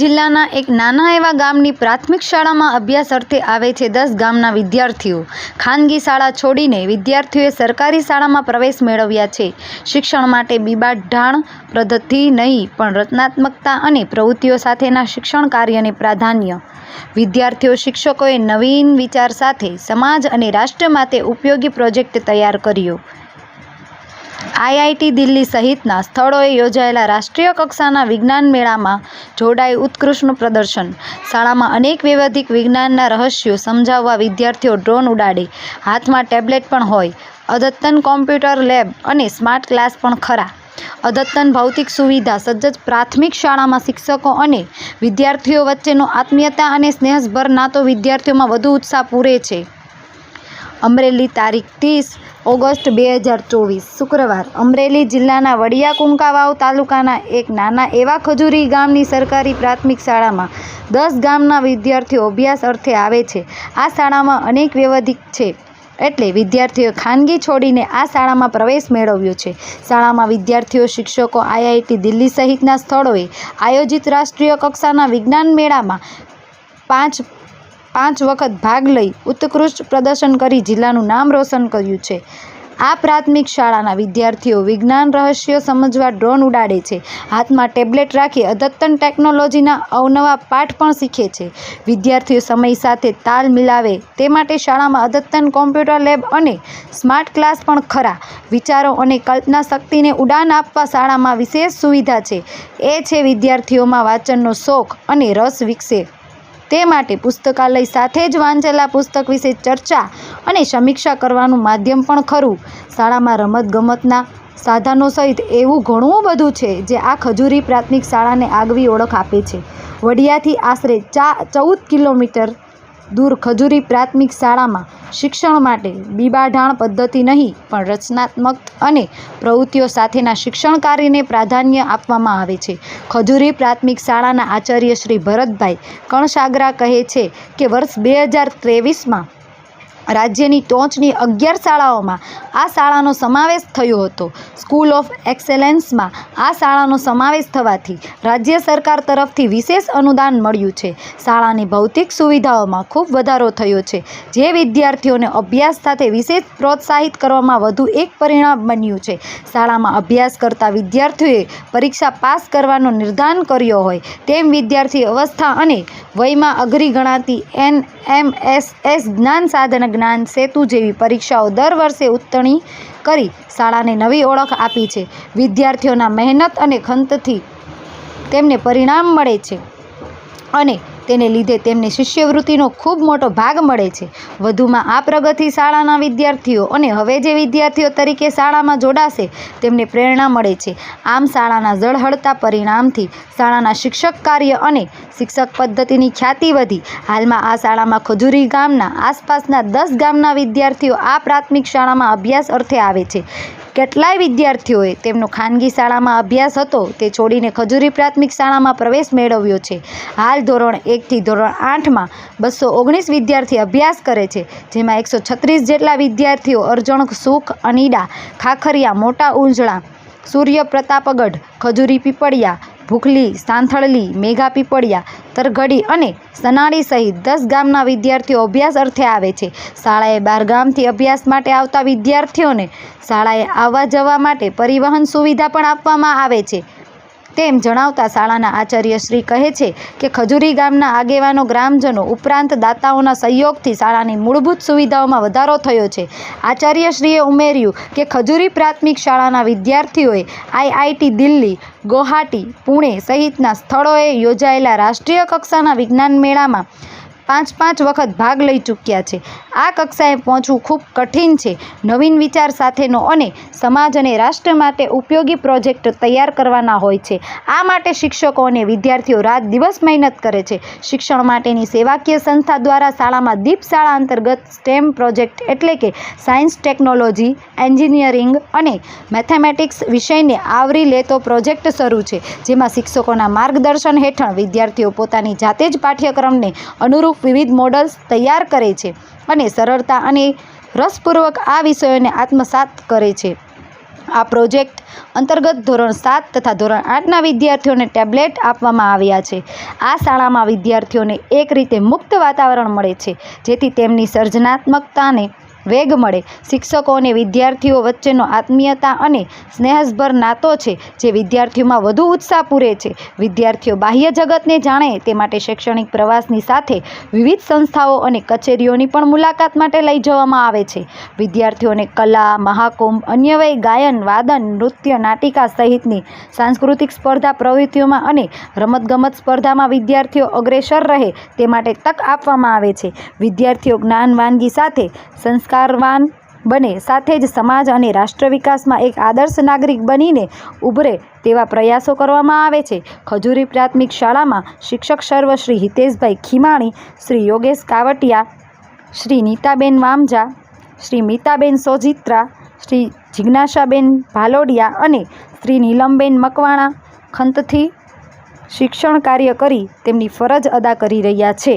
જિલ્લાના એક નાના એવા ગામની પ્રાથમિક શાળામાં અભ્યાસ અર્થે આવે છે દસ ગામના વિદ્યાર્થીઓ. ખાનગી શાળા છોડીને વિદ્યાર્થીઓએ સરકારી શાળામાં પ્રવેશ મેળવ્યા છે. શિક્ષણ માટે બીબાઢાણ પદ્ધતિ નહીં, પણ રચનાત્મકતા અને પ્રવૃત્તિઓ સાથેના શિક્ષણ કાર્યને પ્રાધાન્ય. વિદ્યાર્થીઓ શિક્ષકોએ નવીન વિચાર સાથે સમાજ અને રાષ્ટ્ર માટે ઉપયોગી પ્રોજેક્ટ તૈયાર કર્યો. આઈઆઈટી દિલ્હી સહિતના સ્થળોએ યોજાયેલા રાષ્ટ્રીય કક્ષાના વિજ્ઞાન મેળામાં જોડાઈ ઉત્કૃષ્ટ પ્રદર્શન. શાળામાં અનેક વૈવિધિક વિજ્ઞાનના રહસ્યો સમજાવવા વિદ્યાર્થીઓ ડ્રોન ઉડાડે, હાથમાં ટેબ્લેટ પણ હોય, અદ્યતન કોમ્પ્યુટર લેબ અને સ્માર્ટ ક્લાસ પણ ખરા. અદ્યતન ભૌતિક સુવિધા સજ્જ પ્રાથમિક શાળામાં શિક્ષકો અને વિદ્યાર્થીઓ વચ્ચેનો આત્મીયતા અને સ્નેહસભર નાતો વિદ્યાર્થીઓમાં વધુ ઉત્સાહ પૂરે છે. અમરેલી તારીખ ત્રીસ ઓગસ્ટ બે હજાર ચોવીસ, શુક્રવાર. અમરેલી જિલ્લાના વડિયા કુંકાવાવ તાલુકાના એક નાના એવા ખજૂરી ગામની સરકારી પ્રાથમિક શાળામાં દસ ગામના વિદ્યાર્થીઓ અભ્યાસ અર્થે આવે છે. આ શાળામાં અનેક વ્યવધિક છે. એટલે વિદ્યાર્થીઓએ ખાનગી છોડીને આ શાળામાં પ્રવેશ મેળવ્યો છે. શાળામાં વિદ્યાર્થીઓ, શિક્ષકો, આઈઆઈટી દિલ્હી સહિતના સ્થળોએ આયોજિત રાષ્ટ્રીય કક્ષાના વિજ્ઞાન મેળામાં પાંચ પાંચ વખત ભાગ લઈ ઉત્કૃષ્ટ પ્રદર્શન કરી જિલ્લાનું નામ રોશન કર્યું છે. આ પ્રાથમિક શાળાના વિદ્યાર્થીઓ વિજ્ઞાન રહસ્યો સમજવા ડ્રોન ઉડાડે છે. હાથમાં ટેબ્લેટ રાખી અદ્યતન ટેકનોલોજીના અવનવા પાઠ પણ શીખે છે. વિદ્યાર્થીઓ સમય સાથે તાલ મિલાવે તે માટે શાળામાં અદ્યતન કોમ્પ્યુટર લેબ અને સ્માર્ટ ક્લાસ પણ ખરા. વિચારો અને કલ્પના શક્તિને ઉડાન આપવા શાળામાં વિશેષ સુવિધા છે. એ છે વિદ્યાર્થીઓમાં વાંચનનો શોખ અને રસ વિકસે. તે માટે પુસ્તકાલય સાથે જ વાંચેલા પુસ્તક વિશે ચર્ચા અને સમીક્ષા કરવાનું માધ્યમ પણ ખરું. શાળામાં રમતગમતના સાધનો સહિત એવું ઘણું બધું છે જે આ ખજૂરી પ્રાથમિક શાળાને આગવી ઓળખ આપે છે. વડિયાથી આશરે ચા ચૌદ કિલોમીટર દૂર ખજૂરી પ્રાથમિક શાળામાં શિક્ષણ માટે બીબાઢાણ પદ્ધતિ નહીં, પણ રચનાત્મક અને પ્રવૃત્તિઓ સાથેના શિક્ષણ કાર્યને પ્રાધાન્ય આપવામાં આવે છે. ખજૂરી પ્રાથમિક શાળાના આચાર્ય શ્રી ભરતભાઈ કણસાગરા કહે છે કે વર્ષ બે હજાર ત્રેવીસમાં રાજ્યની ટોચની અગિયાર શાળાઓમાં આ શાળાનો સમાવેશ થયો હતો. સ્કૂલ ઓફ એક્સેલન્સમાં આ શાળાનો સમાવેશ થવાથી રાજ્ય સરકાર તરફથી વિશેષ અનુદાન મળ્યું છે. શાળાની ભૌતિક સુવિધાઓમાં ખૂબ વધારો થયો છે, જે વિદ્યાર્થીઓને અભ્યાસ સાથે વિશેષ પ્રોત્સાહિત કરવામાં વધુ એક પરિણામ બન્યું છે. શાળામાં અભ્યાસ કરતા વિદ્યાર્થીઓએ પરીક્ષા પાસ કરવાનો નિર્ધાર કર્યો હોય તેમ વિદ્યાર્થી અવસ્થા અને વયમાં અઘરી ગણાતી એન એમ એસ એસ જ્ઞાન સાધન જ્ઞાન સેતુ જેવી પરીક્ષાઓ દર વર્ષે ઉત્તણી કરી શાળાને નવી ઓળખ આપી છે. વિદ્યાર્થીઓના મહેનત અને ખંતથી તેમને પરિણામ મળે છે. અને તેને લીધે તેમને શિષ્યવૃત્તિનો ખૂબ મોટો ભાગ મળે છે. વધુમાં આ પ્રગતિ શાળાના વિદ્યાર્થીઓ અને હવે જે વિદ્યાર્થીઓ તરીકે શાળામાં જોડાશે, તેમને પ્રેરણા મળે છે. આમ શાળાના ઝળહળતા પરિણામથી શાળાના શિક્ષક કાર્ય અને શિક્ષક પદ્ધતિની ખ્યાતિ વધી. હાલમાં આ શાળામાં ખજૂરી ગામના આસપાસના દસ ગામના વિદ્યાર્થીઓ આ પ્રાથમિક શાળામાં અભ્યાસ અર્થે આવે છે. કેટલાય વિદ્યાર્થીઓએ તેમનો ખાનગી શાળામાં અભ્યાસ હતો તે છોડીને ખજૂરી પ્રાથમિક શાળામાં પ્રવેશ મેળવ્યો છે. હાલ ધોરણ એકથી ધોરણ આઠમાં બસો ઓગણીસ વિદ્યાર્થી અભ્યાસ કરે છે, જેમાં એકસો છત્રીસ જેટલા વિદ્યાર્થીઓ અરજણ, સુખ, અનીડા, ખાખરિયા, મોટા ઉંજળા સૂર્ય પ્રતાપગઢ ખજૂરી પીપળિયા ભૂખલી, સાંથળલી, મેઘા પીપળિયા, તરઘડી અને સનાળી સહિત દસ ગામના વિદ્યાર્થીઓ અભ્યાસ અર્થે આવે છે. શાળાએ બાર ગામથી અભ્યાસ માટે આવતા વિદ્યાર્થીઓને શાળાએ આવવા જવા માટે પરિવહન સુવિધા પણ આપવામાં આવે છે. તેમ જણાવતા શાળાના આચાર્ય શ્રી કહે છે કે ખજૂરી ગામના આગેવાનો ગ્રામજનો ઉપરાંત દાતાઓના સહયોગથી શાળાની મૂળભૂત સુવિધાઓમાં વધારો થયો છે. આચાર્યશ્રીએ ઉમેર્યું કે ખજૂરી પ્રાથમિક શાળાના વિદ્યાર્થીઓએ આઈઆઈટી દિલ્હી, ગુવાહાટી, પુણે સહિતના સ્થળોએ યોજાયેલા રાષ્ટ્રીય કક્ષાના વિજ્ઞાન મેળામાં પાંચ પાંચ વખત ભાગ લઈ ચૂક્યા છે. આ કક્ષાએ પહોંચવું ખૂબ કઠિન છે. નવીન વિચાર સાથેનો અને સમાજ અને રાષ્ટ્ર માટે ઉપયોગી પ્રોજેક્ટ તૈયાર કરવાના હોય છે. આ માટે શિક્ષકો અને વિદ્યાર્થીઓ રાત દિવસ મહેનત કરે છે. શિક્ષણ માટેની સેવાકીય સંસ્થા દ્વારા શાળામાં દીપ શાળા અંતર્ગત સ્ટેમ પ્રોજેક્ટ એટલે કે સાયન્સ, ટેકનોલોજી, એન્જિનિયરિંગ અને મેથેમેટિક્સ વિષયને આવરી લેતો પ્રોજેક્ટ શરૂ છે. જેમાં શિક્ષકોના માર્ગદર્શન હેઠળ વિદ્યાર્થીઓ પોતાની જાતે જ પાઠ્યક્રમને અનુરૂપ વિવિધ મોડલ્સ તૈયાર કરે છે. અને સરળતા અને રસપૂર્વક આ વિષયોને આત્મસાત કરે છે. આ પ્રોજેક્ટ અંતર્ગત ધોરણ સાત તથા ધોરણ આઠના વિદ્યાર્થીઓને ટેબ્લેટ આપવામાં આવ્યા છે. આ શાળામાં વિદ્યાર્થીઓને એક રીતે મુક્ત વાતાવરણ મળે છે, જેથી તેમની સર્જનાત્મકતાને વેગ મળે. શિક્ષકો અને વિદ્યાર્થીઓ વચ્ચેનો આત્મીયતા અને સ્નેહસભર નાતો છે, જે વિદ્યાર્થીઓમાં વધુ ઉત્સાહ પૂરે છે. વિદ્યાર્થીઓ બાહ્ય જગતને જાણે, તે માટે શૈક્ષણિક પ્રવાસની સાથે વિવિધ સંસ્થાઓ અને કચેરીઓની પણ મુલાકાત માટે લઈ જવામાં આવે છે. વિદ્યાર્થીઓને કલા, મહાકુંભ, અન્યવય ગાયન, વાદન, નૃત્ય, નાટિકા સહિતની સાંસ્કૃતિક સ્પર્ધા પ્રવૃત્તિઓમાં અને રમતગમત સ્પર્ધામાં વિદ્યાર્થીઓ અગ્રેસર રહે, તે માટે તક આપવામાં આવે છે. વિદ્યાર્થીઓ જ્ઞાન વાનગી સાથે સંસ્કારવાન બને. સાથે જ સમાજ અને રાષ્ટ્ર વિકાસમાં એક આદર્શ નાગરિક બનીને ઉભરે તેવા પ્રયાસો કરવામાં આવે છે. ખજૂરી પ્રાથમિક શાળામાં શિક્ષક સર્વ શ્રી હિતેશભાઈ ખીમાણી, શ્રી યોગેશ કાવટિયા, શ્રી નીતાબેન વામજા, શ્રી મીતાબેન સોજિત્રા, શ્રી જિજ્ઞાસાબેન ભાલોડિયા અને શ્રી નીલમબેન મકવાણા ખંતથી શિક્ષણ કાર્ય કરી તેમની ફરજ અદા કરી રહ્યા છે.